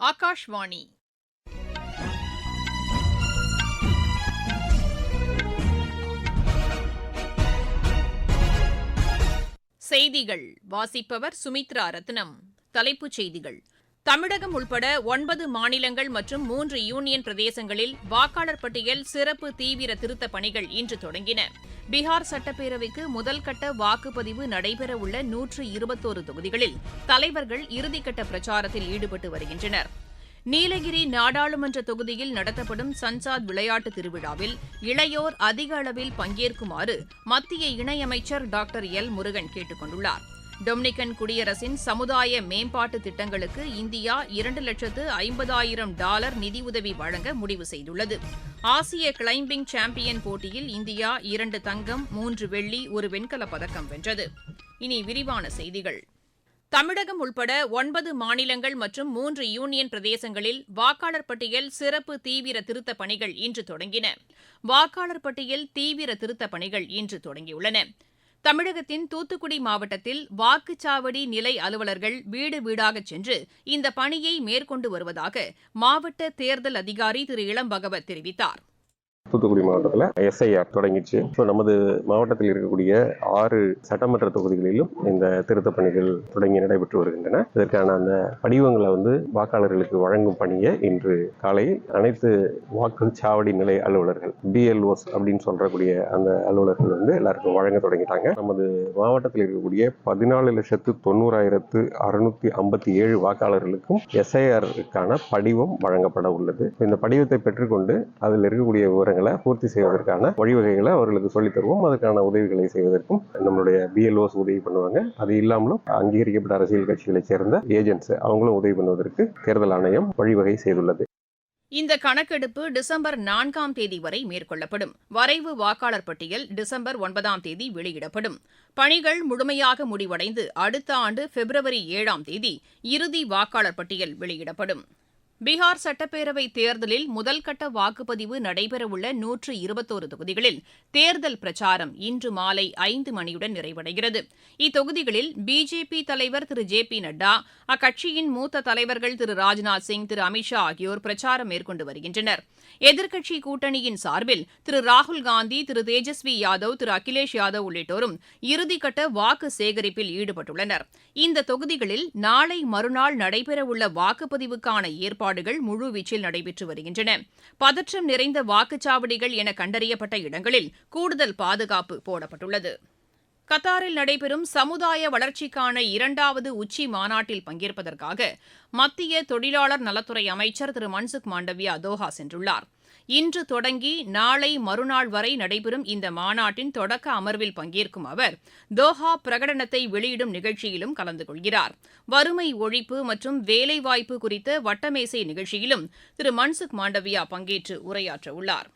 ஆகாஷ்வாணி. செய்திகள் வாசிப்பவர் சுமித்ரா ரத்னம். தலைப்புச் செய்திகள். தமிழகம் உள்பட ஒன்பது மாநிலங்கள் மற்றும் மூன்று யூனியன் பிரதேசங்களில் வாக்காளர் பட்டியல் சிறப்பு தீவிர திருத்தப் பணிகள் இன்று தொடங்கின. பீகார் சட்டப்பேரவைக்கு முதல்கட்ட வாக்குப்பதிவு நடைபெறவுள்ள நூற்று இருபத்தோரு தொகுதிகளில் தலைவர்கள் இறுதிக்கட்ட பிரச்சாரத்தில் ஈடுபட்டு வருகின்றனர். நீலகிரி நாடாளுமன்ற தொகுதியில் நடத்தப்படும் சன்சாத் விளையாட்டு திருவிழாவில் இளையோர் அதிக அளவில் பங்கேற்குமாறு மத்திய இணையமைச்சர் டாக்டர் எல் முருகன் கேட்டுக் கொண்டுள்ளாா் டொமினிக்கன் குடியரசின் சமுதாய மேம்பாட்டு திட்டங்களுக்கு இந்தியா இரண்டு லட்சத்து ஐம்பதாயிரம் டாலர் நிதியுதவி வழங்க முடிவு செய்துள்ளது. ஆசிய கிளைம்பிங் சாம்பியன் போட்டியில் இந்தியா இரண்டு தங்கம் மூன்று வெள்ளி ஒரு வெண்கலப் பதக்கம் வென்றது. இனி விரிவான செய்திகள். தமிழகம் உள்பட ஒன்பது மாநிலங்கள் மற்றும் மூன்று யூனியன் பிரதேசங்களில் வாக்காளர் பட்டியல் சிறப்பு தீவிர திருத்தப் பணிகள் இன்று தொடங்கின. வாக்காளர் பட்டியல் தீவிர திருத்தப் பணிகள் இன்று தொடங்கியுள்ளன. தமிழகத்தின் தூத்துக்குடி மாவட்டத்தில் வாக்குச்சாவடி நிலை அலுவலர்கள் வீடு வீடாகச் சென்று இந்த பணியை மேற்கொண்டு வருவதாக மாவட்ட தேர்தல் அதிகாரி திரு இளம்பகவத் தெரிவித்தார். தூத்துக்குடி மாவட்டத்தில் எஸ்ஐஆர் தொடங்கிடுச்சு ஸோ நமது மாவட்டத்தில் இருக்கக்கூடிய ஆறு சட்டமன்ற தொகுதிகளிலும் இந்த திருத்தப் பணிகள் தொடங்கி நடைபெற்று வருகின்றன. இதற்கான அந்த படிவங்களை வந்து வாக்காளர்களுக்கு வழங்கும் பணியை இன்று காலையில் அனைத்து வாக்குச்சாவடி நிலை அலுவலர்கள் பிஎல்ஓஸ் அப்படின்னு சொல்றக்கூடிய அந்த அலுவலர்கள் வந்து எல்லாருக்கும் வழங்க தொடங்கிட்டாங்க. நமது மாவட்டத்தில் இருக்கக்கூடிய பதினாலு லட்சத்து தொண்ணூறாயிரத்து அறுநூத்தி ஐம்பத்தி ஏழு வாக்காளர்களுக்கும் எஸ்ஐஆருக்கான படிவம் வழங்கப்பட உள்ளது. இந்த படிவத்தை பெற்றுக்கொண்டு அதில் இருக்கக்கூடிய விவரங்களை திட்டங்களை பூர்த்தி செய்வதற்கான வழிவகைகளை அவர்களுக்கு சொல்லித் தருவோம். அதற்கான உதவிகளை செய்வதற்கும் நம்மளுடைய பிஎல்ஓஸ் உதவி பண்ணுவாங்க. அது இல்லாமலும் அங்கீகரிக்கப்பட்ட அரசியல் கட்சிகளைச் சேர்ந்த ஏஜென்ட்ஸ் அவங்களும் உதவி பண்ணுவதற்கு தேர்தல் ஆணையம் வழிவகை செய்துள்ளது. இந்த கணக்கெடுப்பு டிசம்பர் நான்காம் தேதி வரை மேற்கொள்ளப்படும். வரைவு வாக்காளர் பட்டியல் டிசம்பர் ஒன்பதாம் தேதி வெளியிடப்படும். பணிகள் முழுமையாக முடிவடைந்து அடுத்த ஆண்டு பிப்ரவரி ஏழாம் தேதி இறுதி வாக்காளர் பட்டியல் வெளியிடப்படும். பீகார் சட்டப்பேரவை தேர்தலில் முதல்கட்ட வாக்குப்பதிவு நடைபெறவுள்ள நூற்று இருபத்தோரு தொகுதிகளில் தேர்தல் பிரச்சாரம் இன்று மாலை ஐந்து மணியுடன் நிறைவடைகிறது. இத்தொகுதிகளில் பிஜேபி தலைவர் திரு ஜே பி நட்டா அக்கட்சியின் மூத்த தலைவர்கள் திரு ராஜ்நாத் சிங் திரு அமித்ஷா ஆகியோர் பிரச்சாரம் மேற்கொண்டு வருகின்றனர். எதிர்க்கட்சி கூட்டணியின் சார்பில் திரு ராகுல் காந்தி திரு தேஜஸ்வி யாதவ் திரு அகிலேஷ் யாதவ் உள்ளிட்டோரும் இறுதிக்கட்ட வாக்கு சேகரிப்பில் ஈடுபட்டுள்ளனர். இந்த தொகுதிகளில் நாளை மறுநாள் நடைபெறவுள்ள வாக்குப்பதிவுக்கான ஏற்பாடு ஏற்பாடுகள் முழுவீச்சில் நடைபெற்று வருகின்றன. பதற்றம் நிறைந்த வாக்குச்சாவடிகள் என கண்டறியப்பட்ட இடங்களில் கூடுதல் பாதுகாப்பு போடப்பட்டுள்ளது. கத்தாரில் நடைபெறும் சமுதாய வளர்ச்சிக்கான இரண்டாவது உச்சி மாநாட்டில் பங்கேற்பதற்காக மத்திய தொழிலாளர் நலத்துறை அமைச்சர் திரு மன்சுக் மாண்டவியா தோஹா சென்றுள்ளார். இன்று தொடங்கி நாளை மறுநாள் வரை நடைபெறும் இந்த மாநாட்டின் தொடக்க அமர்வில் பங்கேற்கும் அவர் தோஹா பிரகடனத்தை வெளியிடும் நிகழ்ச்சியிலும் கலந்து கொள்கிறார். வறுமை ஒழிப்பு மற்றும் வேலைவாய்ப்பு குறித்த வட்டமேசை நிகழ்ச்சியிலும் திரு மன்சுக் மாண்டவியா பங்கேற்று உரையாற்ற உள்ளார்.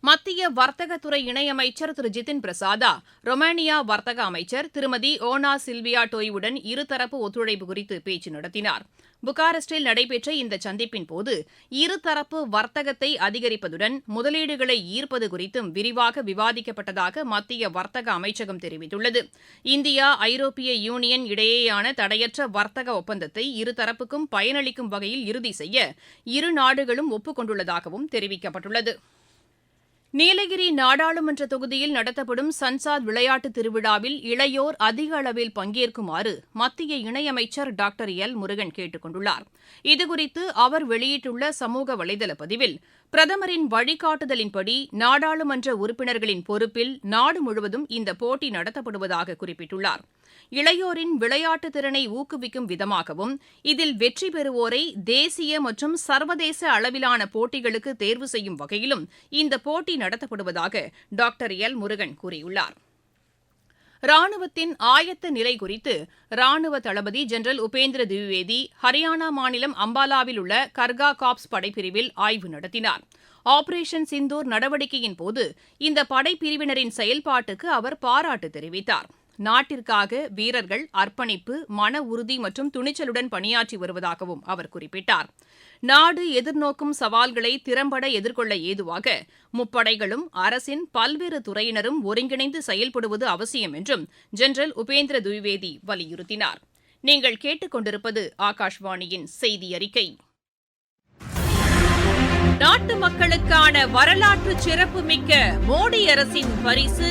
மத்திய வர்த்தகத்துறை இணையமைச்சர் திரு ஜிதின் பிரசாதா ரொமானியா வர்த்தக அமைச்சர் திருமதி ஓனா சில்வியா டோய்வுடன் இருதரப்பு ஒத்துழைப்பு குறித்து பேச்சு நடத்தினார். புகாரெஸ்டில் நடைபெற்ற இந்த சந்திப்பின் போது இருதரப்பு வர்த்தகத்தை அதிகரிப்பதுடன் முதலீடுகளை ஈர்ப்பது குறித்தும் விரிவாக விவாதிக்கப்பட்டதாக மத்திய வர்த்தக அமைச்சகம் தெரிவித்துள்ளது. இந்தியா ஐரோப்பிய யூனியன் இடையேயான தடையற்ற வர்த்தக ஒப்பந்தத்தை இருதரப்புக்கும் பயனளிக்கும் வகையில் இறுதி செய்ய இரு நாடுகளும் ஒப்புக் கொண்டுள்ளதாகவும் தெரிவிக்கப்பட்டுள்ளது. நீலகிரி நாடாளுமன்ற தொகுதியில் நடத்தப்படும் சன்சாத் விளையாட்டு திருவிழாவில் இளையோர் அதிக அளவில் பங்கேற்குமாறு மத்திய இணையமைச்சர் டாக்டர் எல் முருகன் கேட்டுக் கொண்டுள்ளார். இதுகுறித்து அவர் வெளியிட்டுள்ள சமூக வலைதள பதிவில் பிரதமரின் வழிகாட்டுதலின்படி நாடாளுமன்ற உறுப்பினர்களின் பொறுப்பில் நாடு முழுவதும் இந்த போட்டி நடத்தப்படுவதாக குறிப்பிட்டுள்ளார். இளையோரின் விளையாட்டு திறனை ஊக்குவிக்கும் விதமாகவும் இதில் வெற்றி பெறுவோரை தேசிய மற்றும் சர்வதேச அளவிலான போட்டிகளுக்கு தேர்வு செய்யும் வகையிலும் இந்த போட்டி நடத்தப்படுவதாக டாக்டர் எல் முருகன் கூறியுள்ளார். ராணுவத்தின் ஆயத்த நிலை குறித்து ராணுவ தளபதி ஜெனரல் உபேந்திர திவிவேதி ஹரியானா மாநிலம் அம்பாலாவில் உள்ள கர்கா காப்ஸ் படைப்பிரிவில் ஆய்வு நடத்தினார். ஆபரேஷன் சிந்தூர் நடவடிக்கையின் போது இந்த படைப்பிரிவினரின் செயல்பாட்டுக்கு அவர் பாராட்டு தெரிவித்தார். நாட்டிற்காக வீரர்கள் அர்ப்பணிப்பு மன உறுதி மற்றும் துணிச்சலுடன் பணியாற்றி வருவதாகவும் அவர் குறிப்பிட்டார். நாடு எதிர்நோக்கும் சவால்களை திறம்பட எதிர்கொள்ள ஏதுவாக முப்படைகளும் அரசின் பல்வேறு துறையினரும் ஒருங்கிணைந்து செயல்படுவது அவசியம் என்றும் ஜெனரல் உபேந்திர துவிவேதி வலியுறுத்தினார். நீங்கள் கேட்டுக்கொண்டிருப்பது ஆகாஷ்வாணியின் செய்தி அறிக்கை நாட்டு மக்களுக்கான வரலாற்று சிறப்புமிக்க மோடி அரசின் பரிசு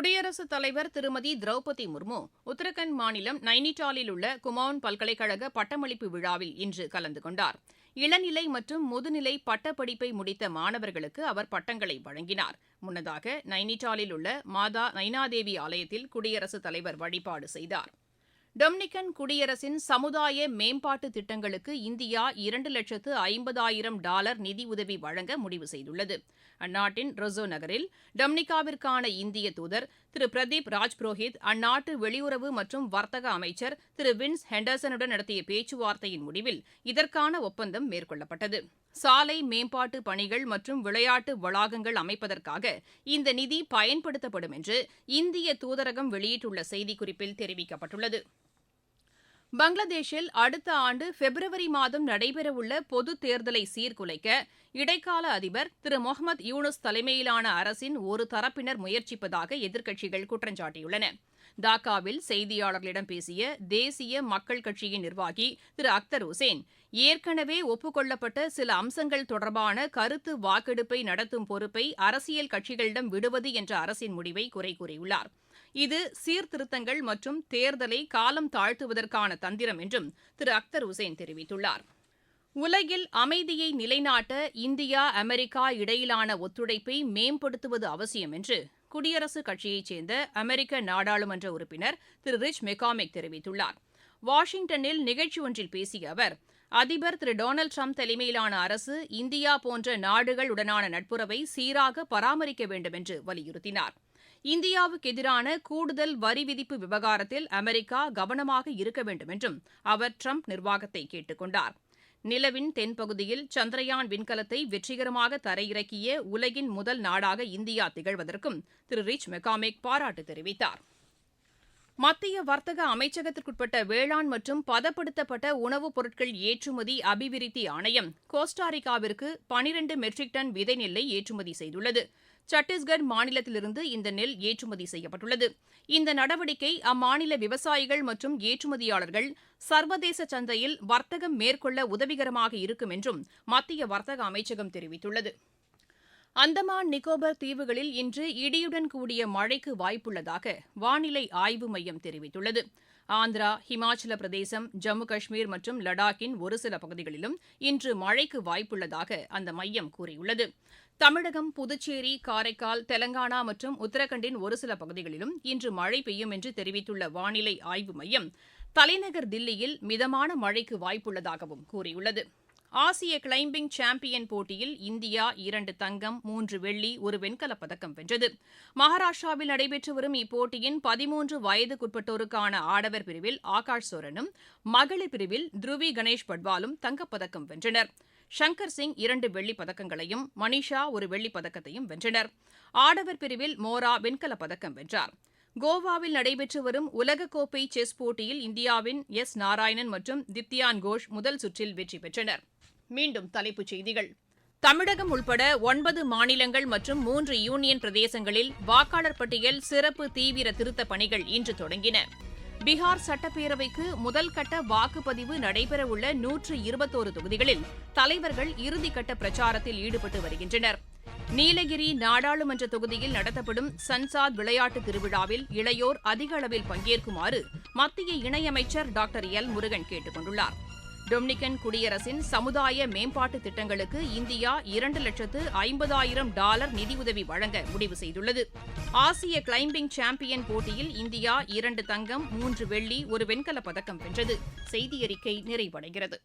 குடியரசுத் தலைவர் திருமதி திரௌபதி முர்மு உத்தரகண்ட் மாநிலம் நைனிடாலில் உள்ள குமவுன் பல்கலைக்கழக பட்டமளிப்பு விழாவில் இன்று கலந்து கொண்டார். இளநிலை மற்றும் முதுநிலை பட்டப்படிப்பை முடித்த மாணவர்களுக்கு அவர் பட்டங்களை வழங்கினார். முன்னதாக நைனிடாலில் உள்ள மாதா நைனாதேவி ஆலயத்தில் குடியரசுத் தலைவர் வழிபாடு செய்தார். டொமினிக்கன் குடியரசின் சமுதாய மேம்பாட்டு திட்டங்களுக்கு இந்தியா இரண்டு லட்சத்து ஐம்பதாயிரம் டாலர் நிதியுதவி வழங்க முடிவு செய்துள்ளது. அந்நாட்டின் ரொசோ நகரில் டொமினிக்காவிற்கான இந்திய தூதர் திரு பிரதீப் ராஜ்புரோஹித் அந்நாட்டு வெளியுறவு மற்றும் வர்த்தக அமைச்சர் திரு வின்ஸ் ஹெண்டர்சனுடன் நடத்திய பேச்சுவார்த்தையின் முடிவில் இதற்கான ஒப்பந்தம் மேற்கொள்ளப்பட்டது. சாலை மேம்பாட்டு பணிகள் மற்றும் விளையாட்டு வளாகங்கள் அமைப்பதற்காக இந்த நிதி பயன்படுத்தப்படும் என்று இந்திய தூதரகம் வெளியிட்டுள்ள செய்திக்குறிப்பில் தெரிவிக்கப்பட்டுள்ளது. பங்களாதேஷில் அடுத்த ஆண்டு பிப்ரவரி மாதம் நடைபெறவுள்ள பொதுத் தேர்தலை சீர்குலைக்க இடைக்கால அதிபர் திரு. முகமது யூனுஸ் தலைமையிலான அரசின் ஒரு தரப்பினர் முயற்சிப்பதாக எதிர்க்கட்சிகள் குற்றஞ்சாட்டியுள்ளன. டாக்காவில் செய்தியாளர்களிடம் பேசிய தேசிய மக்கள் கட்சியின் நிர்வாகி திரு அக்தர் உசேன் ஏற்கனவே ஒப்புக்கொள்ளப்பட்ட சில அம்சங்கள் தொடர்பான கருத்து வாக்கெடுப்பை நடத்தும் பொறுப்பை அரசியல் கட்சிகளிடம் விடுவது என்ற அரசின் முடிவை குறை கூறியுள்ளார். இது சீர்திருத்தங்கள் மற்றும் தேர்தலை காலம் தாழ்த்துவதற்கான தந்திரம் என்றும் திரு அக்தர் உசேன் தெரிவித்துள்ளார். உலகில் அமைதியை நிலைநாட்ட இந்தியா அமெரிக்கா இடையிலான ஒத்துழைப்பை மேம்படுத்துவது அவசியம் என்று குடியரசுக் கட்சியைச் சேர்ந்த அமெரிக்க நாடாளுமன்ற உறுப்பினர் திரு ரிச் மெக்காமிக் தெரிவித்துள்ளார். வாஷிங்டனில் நிகழ்ச்சி ஒன்றில் பேசிய அவர் அதிபர் திரு டொனால்டு ட்ரம்ப் தலைமையிலான அரசு இந்தியா போன்ற நாடுகளுடனான நட்புறவை சீராக பராமரிக்க வேண்டும் என்று வலியுறுத்தினார். இந்தியாவுக்கு எதிரான கூடுதல் வரி விதிப்பு விவகாரத்தில் அமெரிக்கா கவனமாக இருக்க வேண்டும் என்றும் அவர் ட்ரம்ப் நிர்வாகத்தை கேட்டுக் கொண்டாா் நிலவின் தென்பகுதியில் சந்திரயான் விண்கலத்தை வெற்றிகரமாக தரையிறக்கிய உலகின் முதல் நாடாக இந்தியா திகழ்வதற்கும் திரு ரிச் மெக்காமிக் பாராட்டு தெரிவித்தார். மத்திய வர்த்தக அமைச்சகத்திற்குட்பட்ட வேளாண் மற்றும் பதப்படுத்தப்பட்ட உணவுப் பொருட்கள் ஏற்றுமதி அபிவிருத்தி ஆணையம் கோஸ்டாரிக்காவிற்கு பனிரண்டு மெட்ரிக் டன் விதை நெல்லை ஏற்றுமதி செய்துள்ளது. சத்தீஸ்கர் மாநிலத்திலிருந்து இந்த நெல் ஏற்றுமதி செய்யப்பட்டுள்ளது. இந்த நடவடிக்கை அம்மாநில விவசாயிகள் மற்றும் ஏற்றுமதியாளர்கள் சர்வதேச சந்தையில் வர்த்தகம் மேற்கொள்ள உதவிகரமாக இருக்கும் என்றும் மத்திய வர்த்தக அமைச்சகம் தெரிவித்துள்ளது. அந்தமான் நிக்கோபர் தீவுகளில் இன்று இடியுடன் கூடிய மழைக்கு வாய்ப்புள்ளதாக வானிலை ஆய்வு மையம் தெரிவித்துள்ளது. ஆந்திரா ஹிமாச்சல பிரதேசம் ஜம்மு காஷ்மீர் மற்றும் லடாக்கின் ஒரு சில பகுதிகளிலும் இன்று மழைக்கு வாய்ப்புள்ளதாக அந்த மையம் கூறியுள்ளது. தமிழகம் புதுச்சேரி காரைக்கால் தெலங்கானா மற்றும் உத்தரகண்டின் ஒரு சில பகுதிகளிலும் இன்று மழை பெய்யும் என்று தெரிவித்துள்ள வானிலை ஆய்வு மையம் தலைநகர் தில்லியில் மிதமான மழைக்கு வாய்ப்புள்ளதாகவும் கூறியுள்ளது. ஆசிய கிளைம்பிங் சாம்பியன் போட்டியில் இந்தியா இரண்டு தங்கம் மூன்று வெள்ளி ஒரு வெண்கலப் பதக்கம் வென்றது. மகாராஷ்டிராவில் நடைபெற்று வரும் இப்போட்டியின் பதிமூன்று வயதுக்குட்பட்டோருக்கான ஆடவர் பிரிவில் ஆகாஷ் சோரனும் மகளிர் பிரிவில் த்ருவி கணேஷ் பட்வாலும் தங்கப்பதக்கம் வென்றனர். ஷங்கர் சிங் இரண்டு வெள்ளிப் பதக்கங்களையும் மனிஷா ஒரு வெள்ளிப் பதக்கத்தையும் வென்றனர். ஆடவர் பிரிவில் மோரா வெண்கலப் பதக்கம் வென்றார். கோவாவில் நடைபெற்று வரும் உலகக்கோப்பை செஸ் போட்டியில் இந்தியாவின் எஸ் நாராயணன் மற்றும் தித்யான் கோஷ் முதல் சுற்றில் வெற்றி பெற்றனர். மீண்டும் தலைப்புச் செய்திகள். தமிழகம் உள்பட ஒன்பது மாநிலங்கள் மற்றும் மூன்று யூனியன் பிரதேசங்களில் வாக்காளர் பட்டியல் சிறப்பு தீவிர திருத்தப் பணிகள் இன்று தொடங்கின. பீகார் சட்டப்பேரவைக்கு முதல் கட்ட வாக்குப்பதிவு நடைபெறவுள்ள நூற்று இருபத்தோரு தொகுதிகளில் தலைவர்கள் இறுதிக்கட்ட பிரச்சாரத்தில் ஈடுபட்டு வருகின்றனர். நீலகிரி நாடாளுமன்ற தொகுதியில் நடத்தப்படும் சன்சாத் விளையாட்டு திருவிழாவில் இளையோர் அதிக அளவில் பங்கேற்குமாறு மத்திய இணையமைச்சர் டாக்டர் எல் முருகன் கேட்டுக் கொண்டுள்ளார். டொமினிக்கன் குடியரசின் சமுதாய மேம்பாட்டு திட்டங்களுக்கு இந்தியா இரண்டு லட்சத்து ஐம்பதாயிரம் டாலர் நிதியுதவி வழங்க முடிவு செய்துள்ளது. ஆசிய கிளைம்பிங் சாம்பியன் போட்டியில் இந்தியா இரண்டு தங்கம் மூன்று வெள்ளி ஒரு வெண்கலப் பதக்கம் வென்றது. செய்தியறிக்கை நிறைவடைகிறது.